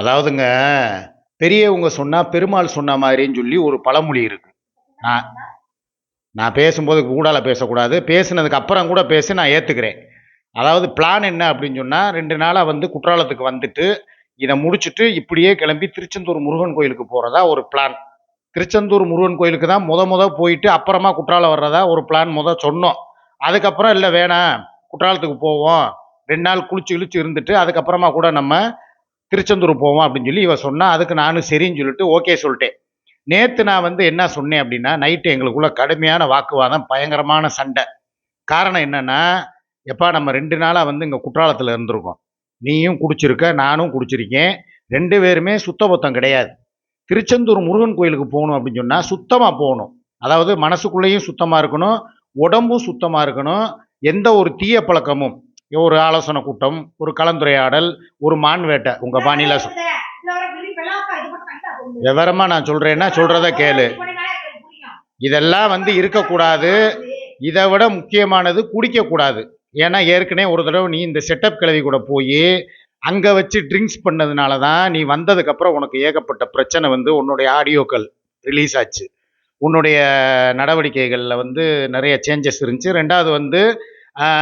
அதாவதுங்க பெரியவங்க சொன்னால் பெருமாள் சொன்ன மாதிரின்னு சொல்லி ஒரு பழமொழி இருக்கு. நான் நான் பேசும்போது கூடால பேசக்கூடாது. பேசினதுக்கு அப்புறம் கூட பேசி நான் ஏற்றுக்கிறேன் அதாவது பிளான் என்ன அப்படின்னு சொன்னால் ரெண்டு நாளாக வந்து குற்றாலத்துக்கு வந்துட்டு இதை முடிச்சுட்டு இப்படியே கிளம்பி திருச்செந்தூர் முருகன் கோயிலுக்கு போகிறதா ஒரு பிளான் திருச்செந்தூர் முருகன் கோயிலுக்கு தான் முத முத போயிட்டு அப்புறமா குற்றாலம் வர்றதா ஒரு பிளான் முத சொன்னோம். அதுக்கப்புறம் இல்லை வேணாம் குற்றாலத்துக்கு போவோம். ரெண்டு நாள் குளிச்சு கிழிச்சு இருந்துட்டு அதுக்கப்புறமா கூட நம்ம திருச்செந்தூர் போவோம் அப்படின்னு சொல்லி இவ சொன்னா அதுக்கு நானும் சரின்னு சொல்லிட்டு ஓகே சொல்லிட்டேன். நேற்று நான் வந்து என்ன சொன்னேன் அப்படின்னா நைட்டு எங்களுக்குள்ள கடுமையான வாக்குவாதம் பயங்கரமான சண்டை. காரணம் என்னன்னா எப்பா நம்ம ரெண்டு நாளாக வந்து இங்கே குற்றாலத்தில் இருந்திருக்கோம். நீயும் குடிச்சிருக்க நானும் குடிச்சிருக்கேன். ரெண்டு பேருமே சுத்தபத்தம் கிடையாது. திருச்செந்தூர் முருகன் கோயிலுக்கு போகணும் அப்படின்னு சொன்னால் சுத்தமாக போகணும். அதாவது மனசுக்குள்ளேயும் சுத்தமாக இருக்கணும் உடம்பும் சுத்தமாக இருக்கணும். எந்த ஒரு தீய பழக்கமும் ஒரு ஆலோசனை கூட்டம் ஒரு கலந்துரையாடல் ஒரு மான் வேட்டை உங்கள் பாணியில் சொ- விவரமா நான் சொல்றேன்னா சொல்றத கேளு. இதெல்லாம் வந்து இருக்கக்கூடாது. இதை விட முக்கியமானது குடிக்கக்கூடாது. ஏன்னா ஏற்கனவே ஒரு தடவை நீ இந்த செட்டப் கிளவி கூட போய் அங்கே வச்சு ட்ரிங்க்ஸ் பண்ணதுனால தான் நீ வந்ததுக்கப்புறம் உனக்கு ஏகப்பட்ட பிரச்சனை வந்து உன்னுடைய ஆடியோக்கள் ரிலீஸ் ஆச்சு. உன்னுடைய நடவடிக்கைகளில் வந்து நிறைய சேஞ்சஸ் இருந்துச்சு. ரெண்டாவது வந்து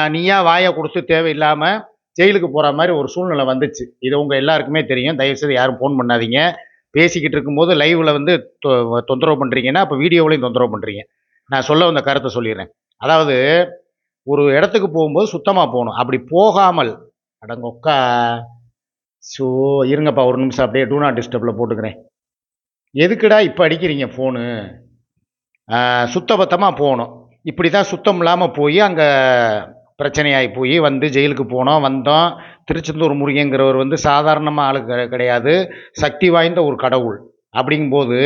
நீயா வாயை கொடுத்து தேவையில்லாமல் ஜெயிலுக்கு போகிற மாதிரி ஒரு சூழ்நிலை வந்துச்சு. இது உங்கள் எல்லாருக்குமே தெரியும். தயவுசெய்து யாரும் ஃபோன் பண்ணாதீங்க. பேசிக்கிட்டு இருக்கும்போது லைவில் வந்து தொ- தொந்தரவு பண்ணுறீங்கன்னா அப்போ வீடியோவிலையும் தொந்தரவு பண்ணுறீங்க நான் சொல்ல வந்த கருத்தை சொல்லிடுறேன். அதாவது ஒரு இடத்துக்கு போகும்போது சுத்தமாக போகணும். அப்படி போகாமல் அடங்கொக்கா ஸோ இருங்கப்பா ஒரு நிமிஷம் அப்படியே டூ நாட் டிஸ்டர்பில் போட்டுக்கிறேன். எதுக்குடா இப்போ அடிக்கிறீங்க ஃபோனு சுத்தபத்தமாக போகணும். இப்படி தான் சுத்தம் இல்லாமல் போய் அங்கே பிரச்சனையாகி போய் வந்து ஜெயிலுக்கு போனோம் வந்தோம். திருச்செந்தூர் முருகங்கிறவர் வந்து சாதாரணமாக ஆளு கிடையாது. சக்தி வாய்ந்த ஒரு கடவுள். அப்படிங்கும்போது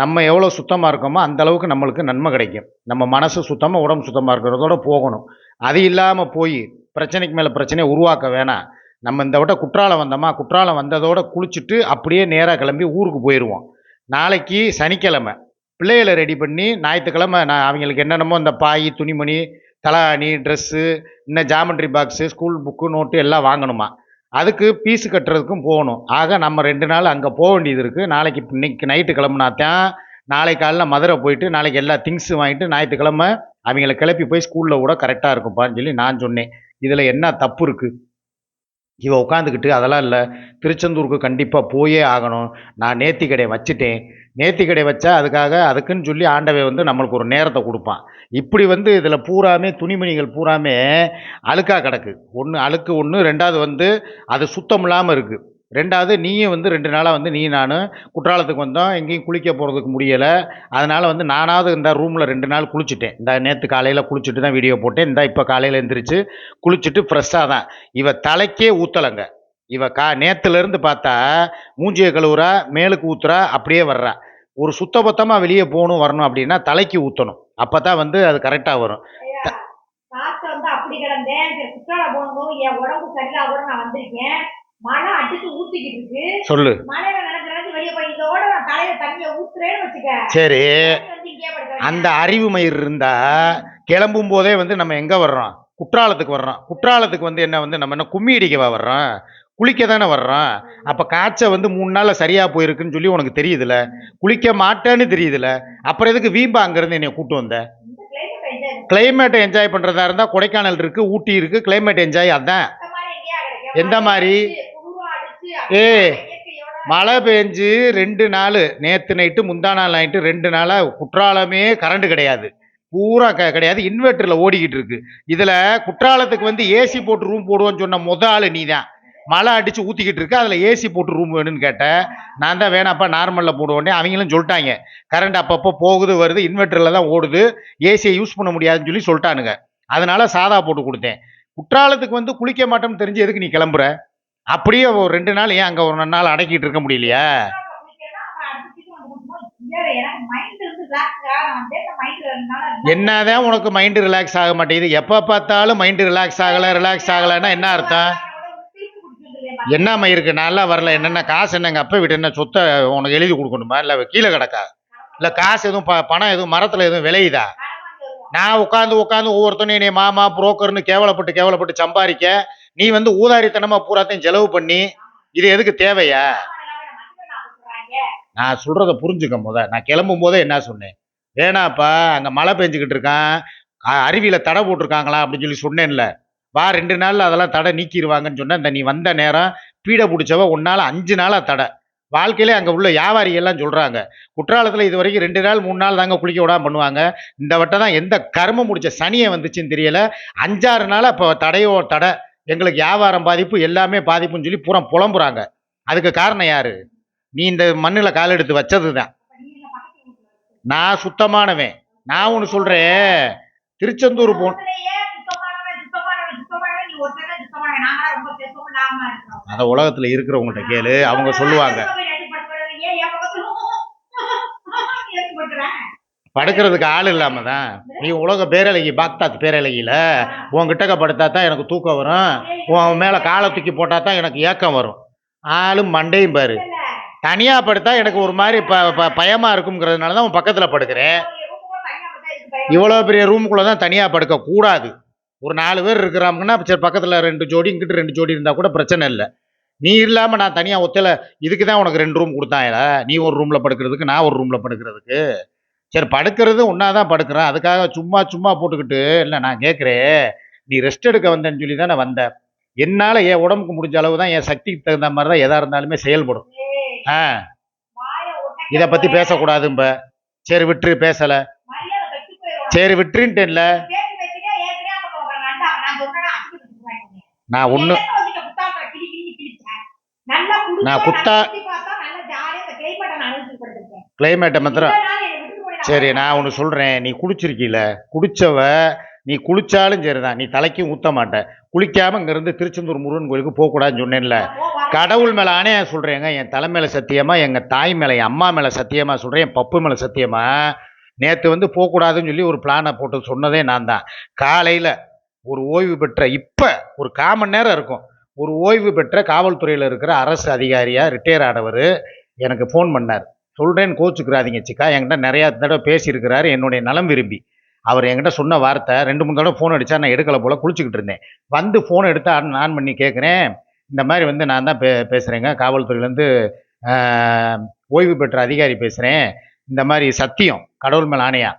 நம்ம எவ்வளோ சுத்தமாக இருக்கோமோ அந்த அளவுக்கு நம்மளுக்கு நன்மை கிடைக்கும். நம்ம மனசு சுத்தமாக உடம்பு சுத்தமாக இருக்கிறதோட போகணும். அது இல்லாமல் போய் பிரச்சனைக்கு மேலே பிரச்சனையை உருவாக்க வேணாம். நம்ம இந்த விட்ட குற்றாலம் வந்தோமா குற்றாலம் வந்ததோட குளிச்சுட்டு அப்படியே நேராக கிளம்பி ஊருக்கு போயிடுவோம் நாளைக்கு சனிக்கிழமை. பிள்ளைகளை ரெடி பண்ணி ஞாயிற்றுக்கிழமை நான் அவங்களுக்கு என்னென்னமோ இந்த பாய் துணிமணி தலாணி ட்ரெஸ்ஸு இன்னும் geometry box school book note எல்லாம் வாங்கணுமா? அதுக்கு பீஸு கட்டுறதுக்கும் போகணும். ஆக நம்ம ரெண்டு நாள் அங்கே போக வேண்டியது இருக்குது நாளைக்கு இன்னைக்கு நைட்டு கிளம்புனாத்தான் நாளை காலைல மதுரை போயிட்டு நாளைக்கு எல்லா திங்ஸும் வாங்கிட்டு ஞாயிற்றுக்கிழமை அவங்கள கிளப்பி போய் ஸ்கூலில் கூட கரெக்டாக இருக்கும்ப்பான்னு சொல்லி நான் சொன்னேன். இதில் என்ன தப்பு இருக்குது இவ உட்காந்துக்கிட்டு அதெல்லாம் இல்லை. திருச்செந்தூருக்கு கண்டிப்பாக போயே ஆகணும். நான் நேத்தி கடையை வச்சுட்டேன். நேர்த்தி கடை வச்சா அதுக்காக அதுக்குன்னு சொல்லி ஆண்டவை வந்து நம்மளுக்கு ஒரு நேரத்தை கொடுப்பான். இப்படி வந்து இதில் பூராமே துணிமணிகள் பூராமே அழுக்காக கிடக்கு. ஒன்று அழுக்கு ஒன்று ரெண்டாவது வந்து அது சுத்தம் இல்லாமல் இருக்குது ரெண்டாவது நீயும் வந்து ரெண்டு நாளாக வந்து நீ நான் குற்றாலத்துக்கு வந்தோம் எங்கேயும் குளிக்க போகிறதுக்கு முடியலை. அதனால் வந்து நானாவது இந்த ரூமில் ரெண்டு நாள் குளிச்சுட்டேன். இந்த நேற்று காலையில் குளிச்சுட்டு தான் வீடியோ போட்டேன். இந்த இப்போ காலையில் எழுந்திரிச்சு குளிச்சுட்டு ஃப்ரெஷ்ஷாக தான். இவ தலைக்கே ஊற்றலைங்க இவ கா நேற்றுலேருந்து பார்த்தா மூஞ்சியை கழுவுறா மேலுக்கு ஊத்துறா அப்படியே வர்றா. ஒரு சுத்தபத்தமாக வெளியே போகணும் வரணும் அப்படின்னா தலைக்கு ஊற்றணும் அப்போ தான் வந்து அது கரெக்டாக வரும். அப்படி கிடந்தேன் சரி குற்றாலம் போகும்போது என் உடம்பு சரியில்லாம கூட நான் வந்திருக்கேன். மழை அடிச்சு ஊத்திக்கிட்டு இருக்கு. சொல்லு. மழையில நினைச்சு நினைச்சு வெளியே போய் இதோட நான் தலையில தண்ணிய ஊத்துறேன்னு வச்சுக்க. சரி. அந்த அறிவு மயிர் இருந்தா கிளம்பும் போதே வந்து நம்ம எங்க வர்றோம்? குற்றாலத்துக்கு வர்றோம். குற்றாலத்துக்கு வந்து என்ன வந்து நம்ம என்ன கும்மி அடிக்கவா வர்றோம்? குளிக்க தானே வர்றோம்? அப்போ காய்ச்சல் வந்து மூணு நாளில் சரியாக போயிருக்குன்னு சொல்லி உனக்கு தெரியுதுல? குளிக்க மாட்டேன்னு தெரியுதுல? அப்புறம் எதுக்கு வீம்பா அங்கேருந்து என்னை கூட்டு வந்த? கிளைமேட்டை என்ஜாய் பண்ணுறதா இருந்தால் கொடைக்கானல் இருக்குது ஊட்டி இருக்குது கிளைமேட் என்ஜாய் அதான். எந்த மாதிரி? ஏ மழை பெஞ்சு ரெண்டு நாள் நேற்று நைட்டு முந்தா நாள் நைட்டு ரெண்டு நாளாக குற்றாலமே கரண்ட் கிடையாது. பூரா க கிடையாது. இன்வெர்ட்டரில் ஓடிக்கிட்டு இருக்கு. இதில் குற்றாலத்துக்கு வந்து ஏசி போட்டு ரூம் போடுவோன்னு சொன்ன முத ஆள் நீ தான் மழை அடித்து ஊற்றிக்கிட்டு இருக்கு. அதில் ஏசி போட்டு ரூம் வேணும்னு கேட்டேன். நான் தான் வேணாப்பா நார்மலில் போடுவோன்னே அவங்களும் சொல்லிட்டாங்க. கரண்ட் அப்பப்போ போகுது வருது இன்வெர்ட்டரில் தான் ஓடுது. ஏசியை யூஸ் பண்ண முடியாதுன்னு சொல்லி சொல்லிட்டானுங்க. அதனால் சாதா போட்டு கொடுத்தேன். குற்றாலத்துக்கு வந்து குளிக்க மாட்டோம்னு தெரிஞ்சு எதுக்கு நீ கிளம்புற? அப்படியே ஒரு ரெண்டு நாள் ஏன் அங்கே ஒரு நாள் அடக்கிட்டு இருக்க முடியலையா? என்னதான் உனக்கு மைண்டு ரிலாக்ஸ் ஆக மாட்டேங்குது. எப்போ பார்த்தாலும் மைண்டு ரிலாக்ஸ் ஆகலை ரிலாக்ஸ் ஆகலைன்னா என்ன அர்த்தம்? என்னம்மா இருக்கு? நல்லா வரல. என்னென்ன காசு என்ன எங்கள் அப்பா வீட்டு என்ன சொத்தை உனக்கு எழுதி கொடுக்கணுமா? இல்லை கீழே கிடக்கா? இல்லை காசு எதுவும் ப பணம் எதுவும் மரத்தில் எதுவும் விளையுதா? நான் உட்காந்து உட்காந்து ஒவ்வொருத்தனையும் என்னை மாமா புரோக்கர்னு கேவலப்பட்டு கேவலப்பட்டு சம்பாதிக்க நீ வந்து ஊதாரித்தனமாக பூராத்தையும் செலவு பண்ணி இது எதுக்கு தேவையா? நான் சொல்கிறத புரிஞ்சுக்க முத. நான் கிளம்பும் போதே என்ன சொன்னேன்? வேணாப்பா அங்கே மழை பெஞ்சுக்கிட்டு இருக்கான். அருவியில் தடை போட்டிருக்காங்களா அப்படின்னு சொல்லி சொன்னேன்ல. வா ரெண்டு நாளில் அதெல்லாம் தடை நீக்கிடுவாங்கன்னு சொன்னால் இந்த நீ வந்த நேரம் பீடை பிடிச்சவ உன்னால் அஞ்சு நாளாக தடை. வாழ்க்கையிலே அங்கே உள்ள வியாபாரி எல்லாம் சொல்கிறாங்க குற்றாலத்தில் இது வரைக்கும் ரெண்டு நாள் மூணு நாள் தாங்க குளிக்க விடாம பண்ணுவாங்க. இந்த வட்டம் தான் எந்த கர்மம் முடிச்ச சனியை வந்துச்சுன்னு தெரியல. அஞ்சாறு நாளாக இப்போ தடையோ தடை எங்களுக்கு வியாபாரம் பாதிப்பு எல்லாமே பாதிப்புன்னு சொல்லி பூரா புலம்புறாங்க. அதுக்கு காரணம் யார்? நீ இந்த மண்ணில் கால் எடுத்து வச்சது தான் நான் சுத்தமானவன். நான் ஒன்று சொல்கிறேன் திருச்செந்தூர் போன் உலகத்திலேயே சுத்தமானவன், சுத்தமானவன், சுத்தமானவன், நீ அந்த உலகத்தில் இருக்கிறவங்கள்ட்ட கேளு. அவங்க சொல்லுவாங்க? படுக்கிறதுக்கு ஆள் இல்லாம தான் நீ உலக பேரழகி பாக்தாத் பேரழகியில உன்கிட்டக்க படுத்தா தான் எனக்கு தூக்கம் வரும். உன் மேலே காலை தூக்கி போட்டால் தான் எனக்கு ஏக்கம் வரும். ஆளும் மண்டையும் பாரு. தனியாக படுத்தா எனக்கு ஒரு மாதிரி ப பயமா இருக்குங்கிறதுனால தான் உன் பக்கத்தில் படுக்கிறேன். தனியா. இவ்வளோ பெரிய ரூமுக்குள்ளே தான் தனியாக படுக்க கூடாது ஒரு நாலு பேர் இருக்கிறாங்கன்னா சரி பக்கத்தில் ரெண்டு ஜோடி இங்கிட்டு ரெண்டு ஜோடி இருந்தால் கூட பிரச்சனை இல்லை. நீ இல்லாமல் நான் தனியாக ஒத்தையில் இதுக்கு தான் உனக்கு ரெண்டு ரூம் கொடுத்தாயில நீ ஒரு ரூமில் படுக்கிறதுக்கு நான் ஒரு ரூமில் படுக்கிறதுக்கு. சரி படுக்கிறது ஒன்றா தான் படுக்கிறேன். அதுக்காக சும்மா சும்மா போட்டுக்கிட்டு இல்லை நான் கேட்குறேன். நீ ரெஸ்ட் எடுக்க வந்தேன்னு சொல்லி தான் நான் வந்தேன் என்னால் என் உடம்புக்கு முடிஞ்ச அளவு தான் என் சக்திக்கு தகுந்த மாதிரி தான் எதாக இருந்தாலுமே செயல்படும். ஆ. இதை பற்றி பேசக்கூடாதும்ப. சரி விட்டுரு பேசலை. சரி விட்டுருன்ட்டேன்ல. Climate அ நான் அனுபவிச்சுக்கிட்டு கிளைமேட்டை மாத்திரம். சரி நான் ஒன்று சொல்கிறேன் நீ குளிச்சிருக்கீல? குடிச்சவ நீ குளிச்சாலும் சரிதான். நீ தலைக்கும் ஊற்ற மாட்ட. குளிக்காம இங்கேருந்து திருச்செந்தூர் முருகன் கோயிலுக்கு போகக்கூடாதுன்னு சொன்னேன்ல. நான். கடவுள் மேலே ஆணையா சொல்கிறேங்க என் தலை மேலே சத்தியமா எங்கள் தாய் மேலே என் அம்மா மேலே சத்தியமா சொல்கிறேன் என் பப்பு மேலே சத்தியமா. நேற்று வந்து போகக்கூடாதுன்னு சொல்லி ஒரு பிளானை போட்டு சொன்னதே நான் தான் காலையில் ஒரு ஓய்வு பெற்ற இப்போ ஒரு காமன் நேரம் இருக்கும். ஒரு ஓய்வு பெற்ற காவல்துறையில் இருக்கிற அரசு அதிகாரியாக ரிட்டையர் ஆனவர் எனக்கு ஃபோன் பண்ணார். சொல்கிறேன்னு கோச்சுக்கிறாதீங்க சிக்கா. என்கிட்ட நிறையா தடவை பேசியிருக்கிறாரு. என்னுடைய நலம் விரும்பி. அவர் என்கிட்ட சொன்ன வார்த்தை ரெண்டு மூணு தடவை ஃபோன் அடித்தா நான் எடுக்கலை போல் குளிச்சுக்கிட்டு இருந்தேன். வந்து ஃபோன் எடுத்து ஆன் ஆன் பண்ணி கேட்குறேன். இந்த மாதிரி வந்து நான் தான் பே பேசுகிறேங்க காவல்துறையிலேருந்து ஓய்வு பெற்ற அதிகாரி பேசுகிறேன் இந்த மாதிரி சத்தியம் கடவுள் மேல் ஆணையா.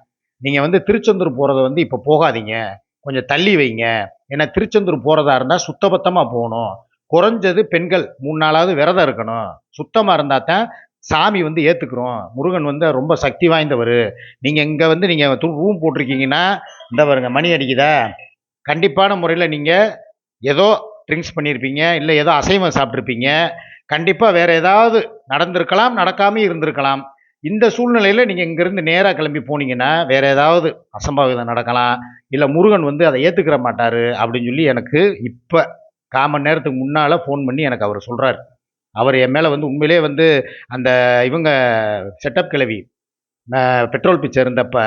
நீங்கள் வந்து திருச்செந்தூர் போகிறத வந்து இப்போ போகாதீங்க. கொஞ்சம் தள்ளி வைங்க. ஏன்னா திருச்செந்தூர் போகிறதா இருந்தால் சுத்தபத்தமாக போகணும். குறைஞ்சது பெண்கள் மூணு நாளாவது விரதம் இருக்கணும். சுத்தமாக இருந்தால் தான் சாமி வந்து ஏற்றுக்குறோம் முருகன் வந்து ரொம்ப சக்தி வாய்ந்தவர். நீங்கள் இங்கே வந்து நீங்கள் ரூம் போட்டிருக்கீங்கன்னா இந்த பாருங்க மணி அடிக்குதா? கண்டிப்பான முறையில் நீங்கள் ஏதோ ட்ரிங்க்ஸ் பண்ணியிருப்பீங்க இல்லை ஏதோ அசைவம் சாப்பிட்ருப்பீங்க கண்டிப்பாக வேறு ஏதாவது நடந்திருக்கலாம் நடக்காமல் இருந்திருக்கலாம். இந்த சூழ்நிலையில் நீங்கள் இங்கேருந்து நேராக கிளம்பி போனீங்கன்னா வேறு ஏதாவது அசம்பாவிதம் நடக்கலாம். இல்லை முருகன் வந்து அதை ஏற்றுக்கிற மாட்டார் அப்படின்னு சொல்லி எனக்கு இப்போ காமன் நேரத்துக்கு முன்னால் ஃபோன் பண்ணி எனக்கு அவர் சொல்கிறார் அவர் என் மேலே வந்து உண்மையிலே வந்து அந்த இவங்க செட்டப் கிளவி நான் பெட்ரோல் பிச்சை இருந்தப்ப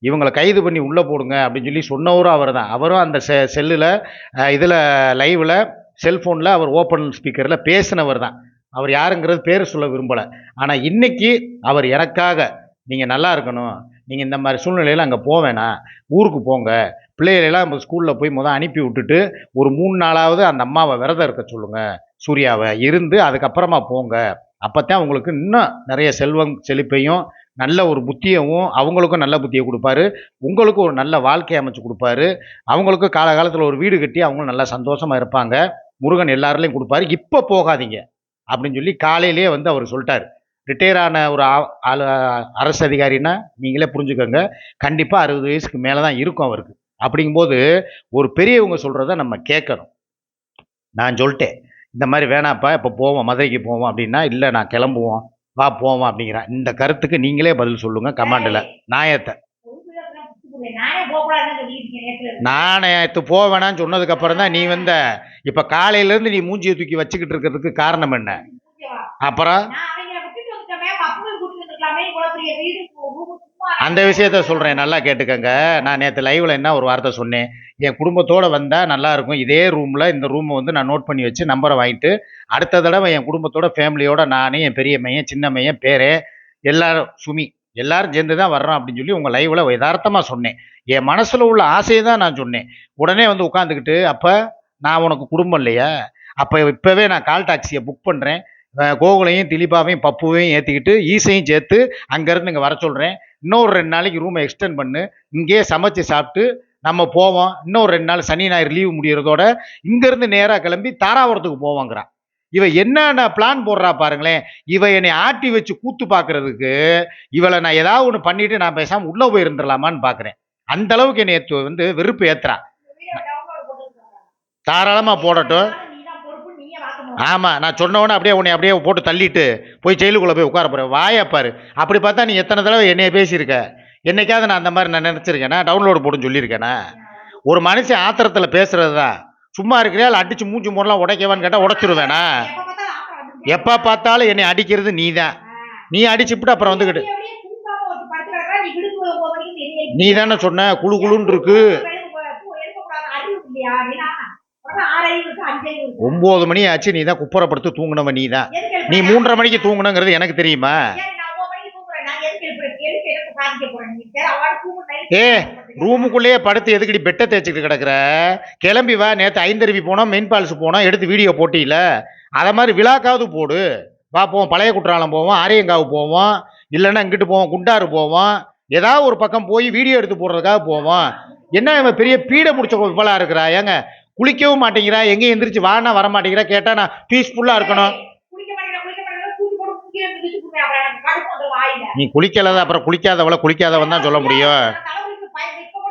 இவங்களை கைது பண்ணி உள்ளே போடுங்க அப்படின்னு சொல்லி சொன்னவரும் அவர் தான் அவரும் அந்த செ செல்லில் இதில் லைவில் செல்ஃபோனில் அவர் ஓப்பன் ஸ்பீக்கரில் பேசினவர் தான் அவர் யாருங்கிறது பேர் சொல்ல விரும்பலை. ஆனால் இன்றைக்கி அவர் எனக்காக நீங்கள் நல்லா இருக்கணும். நீங்கள் இந்த மாதிரி சூழ்நிலையில் அங்கே போவேணாம் ஊருக்கு போங்க. பிள்ளைகளெல்லாம் நம்ம ஸ்கூலில் போய் முதல் அனுப்பி விட்டுட்டு ஒரு மூணு நாளாவது அந்த அம்மாவை விரதம் இருக்க சொல்லுங்கள் சூர்யாவை இருந்து அதுக்கப்புறமா போங்க. அப்போ தான் உங்களுக்கு இன்னும் நிறைய செல்வம் செழிப்பையும் நல்ல ஒரு புத்தியவும் அவங்களுக்கும் நல்ல புத்தியை கொடுப்பாரு. உங்களுக்கும் ஒரு நல்ல வாழ்க்கை அமைச்சு கொடுப்பாரு. அவங்களுக்கும் காலகாலத்தில் ஒரு வீடு கட்டி அவங்களும் நல்லா சந்தோஷமாக இருப்பாங்க. முருகன் எல்லாருலேயும் கொடுப்பாரு. இப்போ போகாதீங்க. அப்படின்னு சொல்லி காலையிலேயே வந்து அவர் சொல்லிட்டார். ரிட்டையர் ஆன ஒரு ஆளு அரசு அதிகாரின்னா நீங்களே புரிஞ்சுக்கோங்க. கண்டிப்பாக அறுபது வயசுக்கு மேலே தான் இருக்கும் அவருக்கு. அப்படிங்கும்போது ஒரு பெரியவங்க சொல்கிறத நம்ம கேட்கணும். நான் சொல்லிட்டேன். இந்த மாதிரி வேணாப்பா இப்போ போவோம் மதுரைக்கு போவோம் அப்படின்னா இல்லை நான் கிளம்புவோம். வா போவோம் அப்படிங்கிறேன். இந்த கருத்துக்கு நீங்களே பதில் சொல்லுங்கள் கமாண்டில். நாயத்தை. நானே. நாணயத்து போவேணான்னு சொன்னதுக்கப்புறம் தான் நீ வந்த. இப்போ காலையிலேருந்து நீ மூஞ்சியை தூக்கி வச்சுக்கிட்டு இருக்கிறதுக்கு காரணம் என்ன? அப்புறம்? அந்த விஷயத்த சொல்கிறேன் நல்லா கேட்டுக்கங்க. நான் நேற்று லைவில் என்ன ஒரு வார்த்தை சொன்னேன்? என் குடும்பத்தோடு வந்தால் நல்லா இருக்கும். இதே ரூமில் இந்த ரூமை வந்து நான் நோட் பண்ணி வச்சு நம்பரை வாங்கிட்டு அடுத்த தடவை என் குடும்பத்தோட ஃபேமிலியோட நானே என் பெரிய மையன் சின்ன மையன் பேரே எல்லாரும் சுமி எல்லாரும் சேர்ந்து தான் வர்றோம் அப்படின்னு சொல்லி உங்கள் லைவில் யதார்த்தமாக சொன்னேன். என் மனசில் உள்ள ஆசையை தான் நான் சொன்னேன். உடனே வந்து உட்காந்துக்கிட்டு அப்போ நான் உனக்கு குடும்பம் இல்லையா? அப்போ இப்போவே நான் கால் டாக்ஸியை புக் பண்ணுறேன் கோகுலையும் திலீபாவையும் பப்புவையும் ஏற்றிக்கிட்டு ஈசையும் சேர்த்து அங்கேருந்து இங்கே வர சொல்கிறேன் இன்னொரு ரெண்டு நாளைக்கு ரூமை எக்ஸ்டெண்ட் பண்ணு. இங்கேயே சமைச்சு சாப்பிட்டு நம்ம போவோம். இன்னொரு ரெண்டு நாள் சனி ஞாயிறு லீவு முடிகிறதோட இங்கேருந்து நேராக கிளம்பி தாராபுரத்துக்கு போவோங்கிறான். இவ என்னென்ன பிளான் போடுறா பாருங்களேன். இவ என்னை ஆட்டி வச்சு கூத்து பார்க்கறதுக்கு இவளை நான் ஏதாவது ஒன்று பண்ணிட்டு நான் பேசாமல் உள்ளே போயிருந்துடலாமான்னு பார்க்குறேன் அந்த அளவுக்கு என்னை வந்து வெறுப்பு ஏத்துறா. தாராளமாக போடட்டும். ஆமாம் நான் சொன்னவொடனே அப்படியே உன்னை அப்படியே போட்டு தள்ளிட்டு போய் ஜெயிலுக்குள்ளே போய் உட்கார போகிறேன் வாயை பாரு. அப்படி பார்த்தா நீ எத்தனை தடவை என்னைய பேசியிருக்க? என்னைக்காவது நான் அந்த மாதிரி நான் நினச்சிருக்கேனா? டவுன்லோடு போடுன்னு சொல்லியிருக்கேனா? ஒரு மனுஷன் ஆத்திரத்தில் பேசுறது தான் சும்மா இருக்கிறியா? இல்லை அடிச்சு மூஞ்சி மூடலாம் உடைக்கவான்னு கேட்டால் உடைச்சிருவேனா? எப்ப பார்த்தாலும் என்னை அடிக்கிறது நீ தான் நீ அடிச்சுப்புட்டு அப்புறம் வந்துக்கிட்டு நீ தானே சொன்ன? குழு குழுன்னு இருக்கு. ஒம்பது மணி ஆச்சு நீ தான் குப்புறப்படுத்து தூங்கினவன் நீ தான்? நீ மூன்றரை மணிக்கு தூங்கணுங்கிறது எனக்கு தெரியுமா? ஒன்பது ஏ. ரூமுக்குள்ளேயே படுத்து எதுக்கடி பெட்டை தேய்ச்சிக்கிட்டு கிடக்குற? கிளம்பி வா நேற்று ஐந்தருவி போனோம் மெயின் பால்ஸ் போனோம் எடுத்து வீடியோ போட்டியில. அதை மாதிரி விழாக்காவது போடு. போவோம் பழைய குற்றாலம் போவோம் ஆரியங்காவு போவோம் இல்லைன்னா இங்கிட்டு போவோம் குண்டாறு போவோம் ஏதாவது ஒரு பக்கம் போய் வீடியோ எடுத்து போடுறதுக்காக போவோம். என்ன இவன் பெரிய பீடை முடிச்ச இவ்வளோ இருக்கிறா? ஏங்க குளிக்கவும் மாட்டேங்கிறா எங்கேயும் எந்திரிச்சு வானா வர மாட்டேங்கிறா கேட்டால் நான் பீஸ்ஃபுல்லாக இருக்கணும் நீ குளிக்கலதான் அப்புறம் குளிக்காதவள குளிக்காதவன் தான் சொல்ல முடியும்.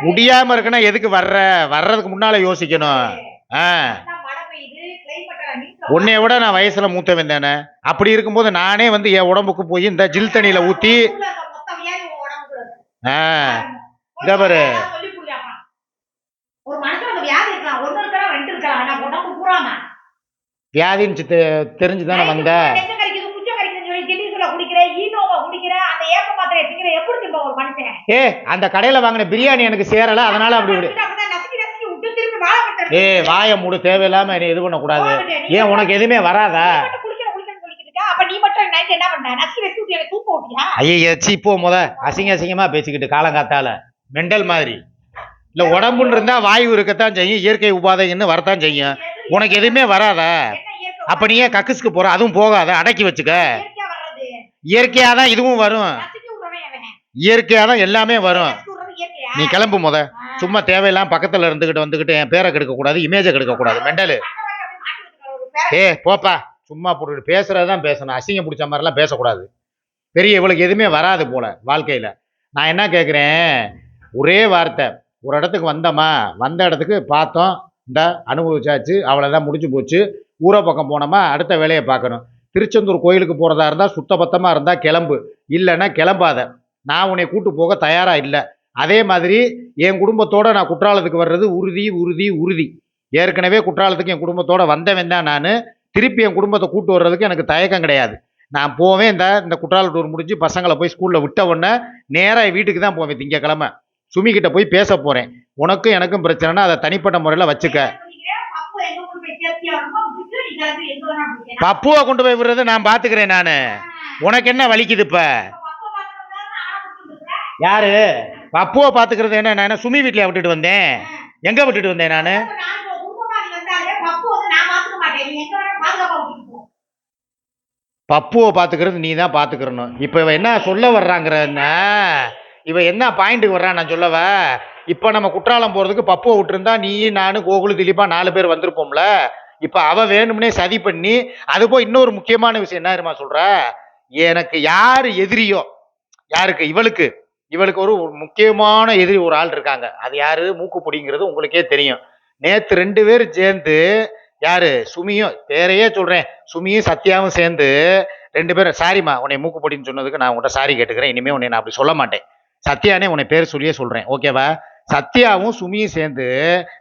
முடியாம இருக்குன்னா எதுக்கு வர்ற? வர்றதுக்கு முன்னால யோசிக்கணும். ஆ. உன்னைய விட நான் வயசுல மூத்தவன் தானே. அப்படி இருக்கும்போது நானே வந்து என் உடம்புக்கு போய் இந்த ஜில் தண்ணியில ஊத்தி மொத்த. ஆ. இதோ பாரு. நான் சொல்லிக் கொடுங்க அப்பா. ஒரு மனுஷனுக்கு வியாதி இருக்கலாம் ஒண்ணு இருக்கலாம் ரெண்டு இருக்கலாம் ஆனா உடம்பு பூராம வியாதின்னு சித்த தெரிஞ்சுதானே வந்த நெஞ்சு கறிக்குது குச்சம் கறிக்குதுன்னு சொல்லி கிண்டிசுல குடிக்கிற ஈனோவா குடிக்கிற அந்த ஏப்ப மாத்திரை திங்கிற எப்படி திரும்ப ஒரு மனுஷன்? ஏ அந்த கடையில வாங்கின பிரியாணி எனக்கு சேரல அதனால அப்படி விடு. ஏ வாயை மூடு தேவையில்லாம என்னை இது பண்ணக்கூடாது. ஏன் உனக்கு எதுவுமே வராதா? ஐயா சி போ முத. அசிங்க அசிங்கமா பேசிக்கிட்டு காலங்காத்தால. மெண்டல் மாதிரி. இல்ல உடம்புன்னு இருந்தா வாயு இருக்கத்தான் செய்யும் இயற்கை உபாதைன்னு வரத்தான் செய்யும். உனக்கு எதுவுமே வராதா? அப்ப நீ ஏன் கக்குஸ்க்கு போற? அதுவும் போகாத? அடக்கி வச்சுக்க. இயற்கையா தான் இதுவும் வரும். இயற்கையா தான் எல்லாமே வரும். நீ கிளம்பு முத. சும்மா தேவையில்லாம பக்கத்துல இருந்துகிட்டு வந்துகிட்டு என் பேரை கெடுக்க கூடாது இமேஜை கெடுக்க கூடாது மெண்டலு ஏ போப்பா. சும்மா போட்டுட்டு பேசுறதுதான் பேசணும். அசிங்கம் பிடிச்ச மாதிரிலாம் பேசக்கூடாது. பெரிய இவளுக்கு எதுவுமே வராது போல வாழ்க்கையில. நான் என்ன கேட்குறேன் ஒரே வார்த்தை. ஒரு இடத்துக்கு வந்தோமா? வந்த இடத்துக்கு பார்த்தோம். அனுபவிச்சாச்சு அவ்வளோதான் முடிஞ்சு போச்சு. ஊரை பக்கம் போனோமா அடுத்த வேலையை பார்க்கணும். திருச்செந்தூர் கோயிலுக்கு போகிறதா இருந்தால் சுத்தபத்தமாக இருந்தால் கிளம்பு. இல்லைன்னா கிளம்பாத. நான் உன்னை கூட்டு போக தயாராக இல்லை. அதே மாதிரி என் குடும்பத்தோடு நான் குற்றாலத்துக்கு வர்றது உறுதி உறுதி உறுதி. ஏற்கனவே குற்றாலத்துக்கு என் குடும்பத்தோடு வந்தவன் தான் நான். திருப்பி என் குடும்பத்தை கூட்டு வர்றதுக்கு எனக்கு தயக்கம் கிடையாது. நான் போவேன் இந்த இந்த குற்றால டூர் முடிஞ்சு பசங்களை போய் ஸ்கூலில் விட்ட உடனே நேராக வீட்டுக்கு தான் போவேன் திங்கக்கிழமை. சுமிக்கிட்ட போய் பேச போகிறேன் உனக்கும் எனக்கும் பிரச்சனைனா அதை தனிப்பட்ட முறையில் வச்சுக்க. பப்புவை கொண்டு போய் விடுறது நான் பார்த்துக்கிறேன் நான். உனக்கு என்ன வலிக்குது இப்போ? யாரு? பப்புவை பார்த்துக்கிறது என்ன? நான் என்ன சுமி வீட்டில் விட்டுட்டு வந்தேன்? எங்கே விட்டுட்டு வந்தேன் நான்? பப்புவை பார்த்துக்கிறது நீ தான் பார்த்துக்கிறணும். இப்போ என்ன சொல்ல வர்றாங்கிறன்னா இவன் என்ன பாயிண்ட்டுக்கு வர்றான் நான் சொல்லவ? இப்போ நம்ம குற்றாலம் போகிறதுக்கு பப்புவை விட்டுருந்தா நீ நான் கோகுலு திலீபா நாலு பேர் வந்திருப்போம்ல. இப்போ அவள் வேணும்னே சதி பண்ணி அது போய் இன்னொரு முக்கியமான விஷயம் என்ன தெரியுமா சொல்கிற எனக்கு யார் எதிரியோ யாருக்கு? இவளுக்கு. இவளுக்கு ஒரு முக்கியமான எதிரி ஒரு ஆள் இருக்காங்க. அது யாரு? மூக்குப்பொடிங்கிறது உங்களுக்கே தெரியும். நேற்று ரெண்டு பேரும் சேர்ந்து யாரு? சுமியும் பேரையே சொல்றேன். சுமியும் சத்யாவும் சேர்ந்து ரெண்டு பேரும் சாரிம்மா உன்னை பிடின்னு சொன்னதுக்கு நான் உங்கள்கிட்ட சாரி கேட்டுக்கிறேன். இனிமேல் உன்னை நான் அப்படி சொல்ல மாட்டேன். சத்யானே உன்னை பேர் சொல்லியே சொல்கிறேன் ஓகேவா சத்யாவும் சுமியும் சேர்ந்து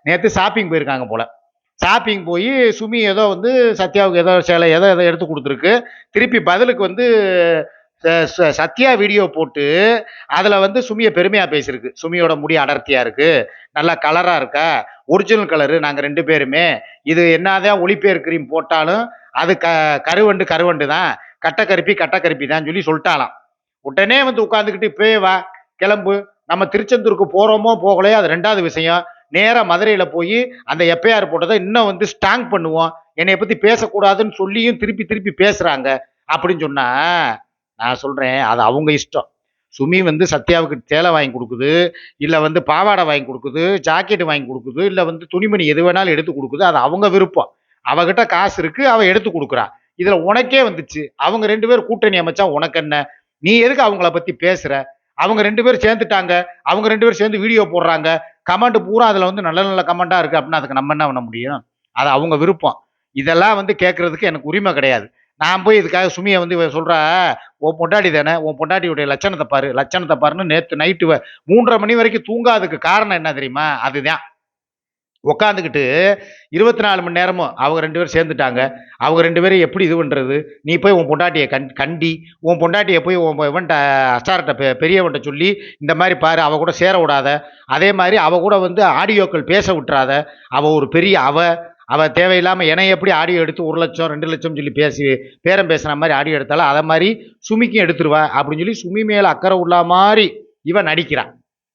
நேற்று ஷாப்பிங் போயிருக்காங்க போல. ஷாப்பிங் போய் சுமி ஏதோ வந்து சத்யாவுக்கு ஏதோ சேலை ஏதோ ஏதோ எடுத்து கொடுத்துருக்கு. திருப்பி பதிலுக்கு வந்து ச- ச- சத்யா வீடியோ போட்டு அதில் வந்து சுமியை பெருமையாக பேசியிருக்கு. சுமியோட முடி அடர்த்தியாக இருக்குது நல்லா கலராக இருக்கா? ஒரிஜினல் கலரு நாங்கள் ரெண்டு பேருமே. இது என்னதான் ஒளிப்பேர் கிரீம் போட்டாலும் அது க கருவண்டு கருவண்டு தான் கட்டக்கருப்பி கட்டக்கருப்பி தான் சொல்லி சொல்லிட்டாலாம். உடனே வந்து உட்காந்துக்கிட்டு இப்போயே வா. கிளம்பு. நம்ம திருச்செந்தூருக்கு போகிறோமோ போகலையோ அது ரெண்டாவது விஷயம். நேராக மதுரையில் போய் அந்த எஃப்ஐஆர் போட்டதை இன்னும் வந்து ஸ்ட்ராங் பண்ணுவோம். என்னை பற்றி பேசக்கூடாதுன்னு சொல்லியும் திருப்பி திருப்பி பேசுகிறாங்க அப்படின்னு சொன்னால் நான் சொல்கிறேன் அது அவங்க இஷ்டம். சுமி வந்து சத்யாவுக்கு சேலை வாங்கி கொடுக்குது. இல்லை வந்து பாவாடை வாங்கி கொடுக்குது. ஜாக்கெட் வாங்கி கொடுக்குது. இல்லை வந்து துணிமணி எது வேணாலும் எடுத்து கொடுக்குது. அது அவங்க விருப்பம். அவகிட்ட காசு இருக்குது அவள் எடுத்து கொடுக்குறா. இதில் உனக்கே வந்துச்சு. அவங்க ரெண்டு பேரும் கூட்டணி அமைச்சா உனக்கு என்ன? நீ எதுக்கு அவங்கள பற்றி பேசுகிற அவங்க ரெண்டு பேரும் சேர்ந்துட்டாங்க. அவங்க ரெண்டு பேரும் சேர்ந்து வீடியோ போடுறாங்க. கமெண்ட் பூரா அதில் வந்து நல்ல நல்ல கமெண்டாக இருக்குது அப்படின்னா அதுக்கு நம்ம என்ன பண்ண முடியும்? அது அவங்க விருப்பம். இதெல்லாம் வந்து கேட்குறதுக்கு எனக்கு உரிமை கிடையாது. நான் போய் இதுக்காக சுமியை வந்து சொல்கிறா உன் பொண்டாட்டி தானே? உன் பொண்டாட்டியுடைய லட்சணத்தை பாரு. லட்சணத்தை பாருன்னு நேற்று நைட்டு மூன்றரை மணி வரைக்கும் தூங்காததுக்கு காரணம் என்ன தெரியுமா? அதுதான். உட்காந்துக்கிட்டு இருபத்தி நாலு மணி நேரமும் அவங்க ரெண்டு பேரும் சேர்ந்துட்டாங்க. அவங்க ரெண்டு பேரும் எப்படி இது பண்ணுறது நீ போய் உன் பொண்டாட்டியை கண் கண்டி. உன் பொண்டாட்டியை போய் உன் இவன்ட்ட அஸ்டார்ட்ட பெ பெரியவன்ட்ட சொல்லி இந்த மாதிரி பாரு அவ கூட சேர விடாத. அதே மாதிரி அவ கூட வந்து ஆடியோக்கள் பேச விட்டுறாத. அவள் ஒரு பெரிய அவ. அவ தேவையில்லாமல் என்னை எப்படி ஆடியோ எடுத்து ஒரு லட்சம் ரெண்டு லட்சம் சொல்லி பேசி பேரம் பேசுகிற மாதிரி ஆடியோ எடுத்தாலும் அதை மாதிரி சுமிக்கும் எடுத்துருவா அப்படின்னு சொல்லி சுமி மேலே அக்கறை உள்ள மாதிரி இவன் நடிக்கிறான்.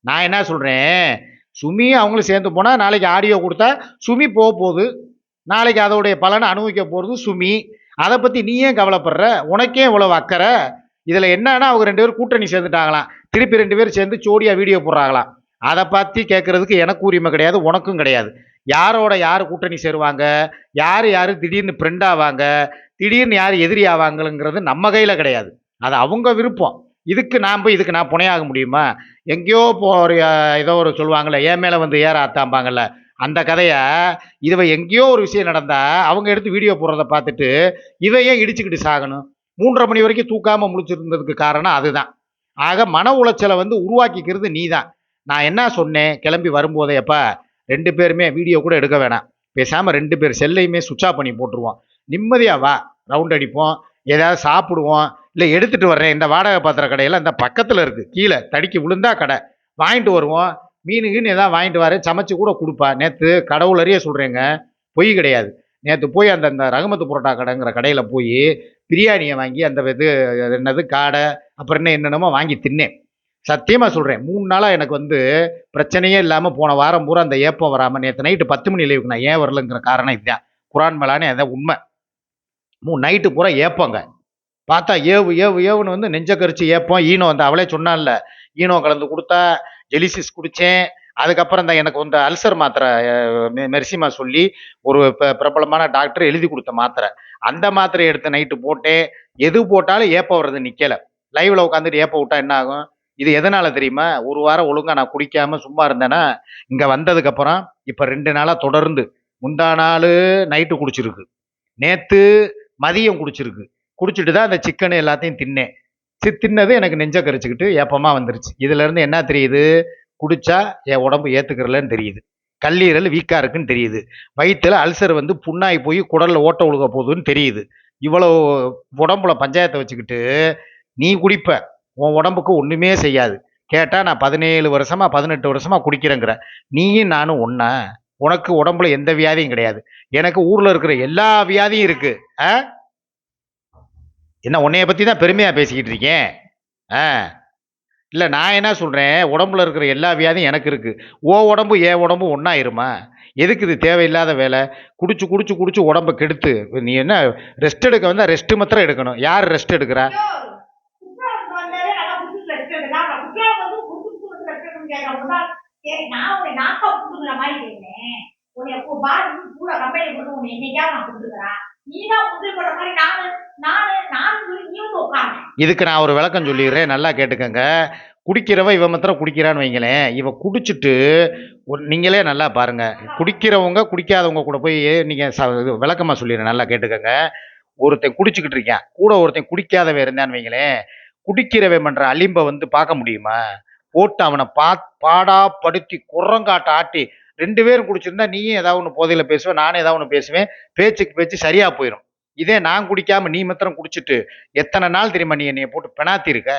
நான் என்ன சொல்கிறேன் சுமி அவங்களும் சேர்ந்து போனால் நாளைக்கு ஆடியோ கொடுத்தா சுமி போக போகுது. நாளைக்கு அதோடைய பலனை அனுபவிக்க போகிறது சுமி. அதை பற்றி நீ ஏன் கவலைப்படுற? உனக்கே இவ்வளோ அக்கறை. இதில் என்னன்னா அவங்க ரெண்டு பேரும் கூட்டணி சேர்ந்துட்டாங்களாம். திருப்பி ரெண்டு பேரும் சேர்ந்து ஜோடியாக வீடியோ போடுறாங்களாம். அதை பற்றி கேட்கறதுக்கு எனக்கு உரிமை கிடையாது உனக்கும் கிடையாது. யாரோட யார் கூட்டணி சேருவாங்க? யார் யார் திடீர்னு ஃப்ரெண்ட் ஆவாங்க? திடீர்னு யார் எதிரி ஆவாங்கங்கிறது நம்ம கையில் கிடையாது. அது அவங்க விருப்பம். இதுக்கு நான் போய் இதுக்கு நான் புனையாக முடியுமா? எங்கேயோ போகிற ஏதோ ஒரு சொல்லுவாங்கள்ல ஏன் மேலே வந்து ஏற ஆத்தாம்பாங்கள்ல அந்த கதையை இதுவ எங்கேயோ ஒரு விஷயம் நடந்தால் அவங்க எடுத்து வீடியோ போடுறத பார்த்துட்டு இவ ஏன் இடிச்சுக்கிட்டு சாகணும்? மூன்றரை மணி வரைக்கும் தூக்காமல் முழிச்சிருந்ததுக்கு காரணம் அதுதான். ஆக மன உளைச்சலை வந்து உருவாக்கிக்கிறது நீ தான் நான் என்ன சொன்னேன்? கிளம்பி வரும்போதே எப்போ ரெண்டு பேருமே வீடியோ கூட எடுக்க வேணாம். பேசாமல் ரெண்டு பேர் செல்லையுமே சுவிட்ச் ஆஃப் பண்ணி போட்டுருவோம். நிம்மதியாக வா. ரவுண்ட் அடிப்போம். ஏதாவது சாப்பிடுவோம் இல்லை எடுத்துட்டு வர்றேன் இந்த வாடகை பாத்திர கடையெல்லாம் இந்த பக்கத்தில் இருக்குது கீழே தடிக்கி விழுந்தா கடை. வாங்கிட்டு வருவோம் மீன் கீன் ஏதாவது வாங்கிட்டு வரேன் சமைச்சு கூட கொடுப்பா. நேற்று கடவுளறிய சொல்கிறேங்க பொய் கிடையாது. நேற்று போய் அந்த அந்த ரகுமத்து புரோட்டா கடைங்கிற கடையில் போய் பிரியாணியை வாங்கி அந்த இது என்னது காடை அப்புறம் என்ன என்னென்னமோ வாங்கி தின்னேன். சத்தியமாக சொல்கிறேன் மூணு நாளாக எனக்கு வந்து பிரச்சனையே இல்லாமல் போன வாரம் பூரா அந்த ஏப்பம் வராமல் நேற்று நைட்டு பத்து மணி லீவுக்கு நான் ஏன் வரலங்கிற காரணம் இதுதான். குரான் மேலானே அதான் உண்மை. மூணு நைட்டு பூரா ஏப்பாங்க. பார்த்தா ஏவு ஏவு ஏவுன்னு வந்து நெஞ்ச கரிச்சு ஏப்போம். ஈனோ அந்த அவளே சொன்னான்ல. ஈனோ கலந்து கொடுத்தா ஜெலிசிஸ் குடித்தேன் அதுக்கப்புறம் இந்த எனக்கு வந்து அல்சர் மாத்திரை மெர்சிமா சொல்லி ஒரு ப- பிரபலமான டாக்டர் எழுதி கொடுத்த மாத்திரை. அந்த மாத்திரை எடுத்து நைட்டு போட்டேன். எது போட்டாலும் ஏப்பம் வர்றது நிற்கலை லைவில் உட்காந்துட்டு ஏப்ப விட்டா என்ன ஆகும்? இது எதனால தெரியுமா? ஒரு வாரம் ஒழுங்காக நான் குடிக்காம சும்மா இருந்தேன்னா இங்கே வந்ததுக்கப்புறம் இப்போ ரெண்டு நாளாக தொடர்ந்து முந்தா நாள் நைட்டு குடிச்சிருக்கு. நேற்று மதியம் குடிச்சிருக்கு. குடிச்சிட்டு தான் அந்த சிக்கன் எல்லாத்தையும் தின்னேன். சி தின்னது எனக்கு நெஞ்ச கரைச்சிக்கிட்டு ஏப்பமா வந்துருச்சு. இதுல இருந்து என்ன தெரியுது? குடிச்சா என் உடம்பு ஏத்துக்கிறலன்னு தெரியுது. கல்லீரல் வீக்கா இருக்குன்னு தெரியுது. வயிற்றுல அல்சர் வந்து புண்ணாகி போய் குடல்ல ஓட்ட ஒழுக போகுதுன்னு தெரியுது. இவ்வளவு உடம்புல பஞ்சாயத்தை வச்சுக்கிட்டு நீ குடிப்ப. உன் உடம்புக்கு ஒண்ணுமே செய்யாது. கேட்டா நான் பதினேழு வருஷமா பதினெட்டு வருஷமா குடிக்கிறேங்கிற. நீயும் நானும் ஒன்றா உனக்கு உடம்புல எந்த வியாதியும் கிடையாது. எனக்கு ஊர்ல இருக்கிற எல்லா வியாதியும் இருக்கு. ஆ? என்ன உன்னைய பத்தி தான் பெருமையா பேசிக்கிட்டு இருக்கேன்? ஆ? இல்ல நான் என்ன சொல்றேன்? உடம்புல இருக்கிற எல்லா வியாதியும் எனக்கு இருக்கு. ஓ உடம்பு ஏன் உடம்பு ஒன்னாயிருமா எதுக்கு இது தேவையில்லாத வேலை? குடிச்சு குடிச்சு குடிச்சு உடம்ப கெடுத்து. நீ என்ன ரெஸ்ட் எடுக்க வந்தால் ரெஸ்ட் மாத்திரம் எடுக்கணும். யார் ரெஸ்ட் எடுக்கிறா ஐயோ, குற்றாலம் வந்தாலே நல்லா புதுசுல எடுத்துருக்கா. அப்புறம் குற்றாலம் வந்து புதுசு புதுசுல எடுத்துருக்கணும்னு கேட்கறான். ஒரு நாள் சரி, நான் உன்னை நாக்கா புடுங்குற மாதிரி உன்னை இப்போ கூட கம்பெனி உன்னை நான் புடுங்குறேன். மாதிரி நானு, நானு, சொல்லி நீ வந்து இதுக்கு நான் ஒரு விளக்கம் சொல்லிடுறேன். நல்லா கேட்டுக்கங்க. குடிக்கிறவ இவன் மாத்திரம் குடிக்கிறான்னு வைங்களேன். இவன் குடிச்சிட்டு ஒரு நீங்களே நல்லா பாருங்க. குடிக்கிறவங்க குடிக்காதவங்க கூட போய் நீங்க ச- இது விளக்கமா சொல்லிடுறேன். நல்லா கேட்டுக்கங்க. ஒருத்தன் குடிச்சுக்கிட்டு இருக்கேன். கூட ஒருத்தன் குடிக்காதவன் இருந்தான்னு வைங்களேன். குடிக்கிறவன் பண்ற அழிம்பை வந்து பார்க்க முடியுமா? போட்டு அவனை பா பாடா படுத்தி குரங்காட்ட ஆட்டி ரெண்டு பேரும் குடிச்சிருந்தா நீயும் ஏதாவது ஒன்று போதையில் பேசுவேன் நானும் ஏதாவது ஒன்று பேசுவேன். பேச்சுக்கு பேச்சு சரியாக போயிடும் இதே நான் குடிக்காம நீ மாத்திரம் குடிச்சிட்டு எத்தனை நாள் தெரியுமா நீ என்னைய போட்டு பெணாத்திருக்க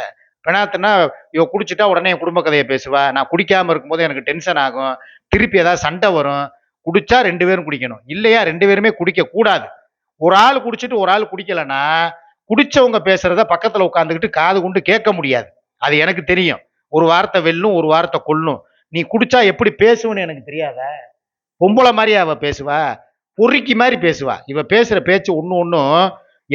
பெணாத்துனா இவ குடிச்சிட்டா உடனே என் குடும்ப கதையை பேசுவா. நான் குடிக்காம இருக்கும்போது எனக்கு டென்ஷன் ஆகும். திருப்பி ஏதாவது சண்டை வரும். குடிச்சா ரெண்டு பேரும் குடிக்கணும். இல்லையா ரெண்டு பேருமே குடிக்க கூடாது. ஒரு ஆள் குடிச்சிட்டு ஒரு ஆள் குடிக்கலன்னா குடிச்சவங்க பேசுறத பக்கத்துல உட்காந்துக்கிட்டு காது கொண்டு கேட்க முடியாது. அது எனக்கு தெரியும். ஒரு வார்த்தை வெல்லும் ஒரு வார்த்தை கொல்லும். நீ குடிச்சா எப்படி பேசுவன்னு எனக்கு தெரியாத? பொம்பளை மாதிரி அவ பேசுவா? பொறுக்கி மாதிரி பேசுவா? இவ பேசுற பேச்சு ஒன்று ஒன்றும்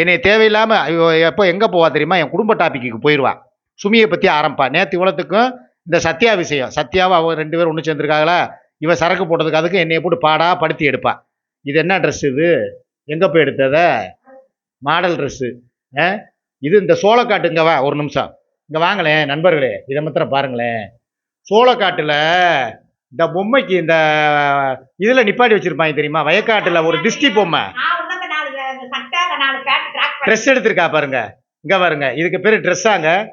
என்னை தேவையில்லாம இவ எப்போ எங்க போவா தெரியுமா? என் குடும்ப டாபிக்கு போயிடுவா சுமியை பத்தி ஆரம்பா நேத்து இவ்வளோத்துக்கும் இந்த சத்யா விஷயம். சத்யாவை அவ ரெண்டு பேரும் ஒன்று சேர்ந்துருக்காங்களா? இவ சரக்கு போட்டதுக்கு அதுக்கு என்னைய போட்டு பாடா படுத்தி எடுப்பா. இது என்ன ட்ரெஸ் இது? எங்க போய் எடுத்தத? மாடல் ட்ரெஸ்ஸு இது இந்த சோளக்காட்டுங்க வா ஒரு நிமிஷம். இங்க வாங்களேன் நண்பர்களே. இதை மாத்திரம் பாருங்களேன். சோளக்காட்டுல இந்த பொம்மைக்கு இந்த இதுல நிப்பாட்டி வச்சிருப்பாங்க தெரியுமா? வயக்காட்டுல ஒரு திஷ்டி பொம்மை. ட்ரெஸ் எடுத்திருக்கா பாருங்க. இங்க பாருங்க. இதுக்கு பேரு ட்ரெஸ்ஸாங்க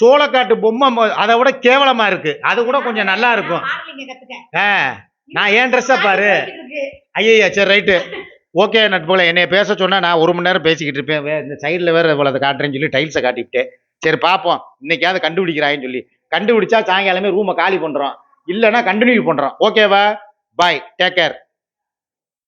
சோளக்காட்டு பொம்மை அதை விட கேவலமா இருக்கு. அது கூட கொஞ்சம் நல்லா இருக்கும். ஆ, நான் ஏன் ட்ரெஸ்ஸை பாரு. ஐயா சரி ரைட்டு. ஓகே நட்புகளை. என்னைய பேச சொன்னா நான் ஒரு மணி நேரம் பேசிக்கிட்டு இருப்பேன். இந்த சைடில் வேற இவ்வளவு காட்டுறேன்னு சொல்லி டைல்ஸை காட்டிவிட்டேன். சரி பார்ப்போம் இன்னைக்காவது கண்டுபிடிக்கிறாங்கன்னு சொல்லி. கண்டுபிடிச்சா சாயங்காலமே ரூமை காலி பண்ணுறோம் இல்லைன்னா கண்டினியூ பண்ணுறோம் ஓகேவா பாய் டேக் கேர்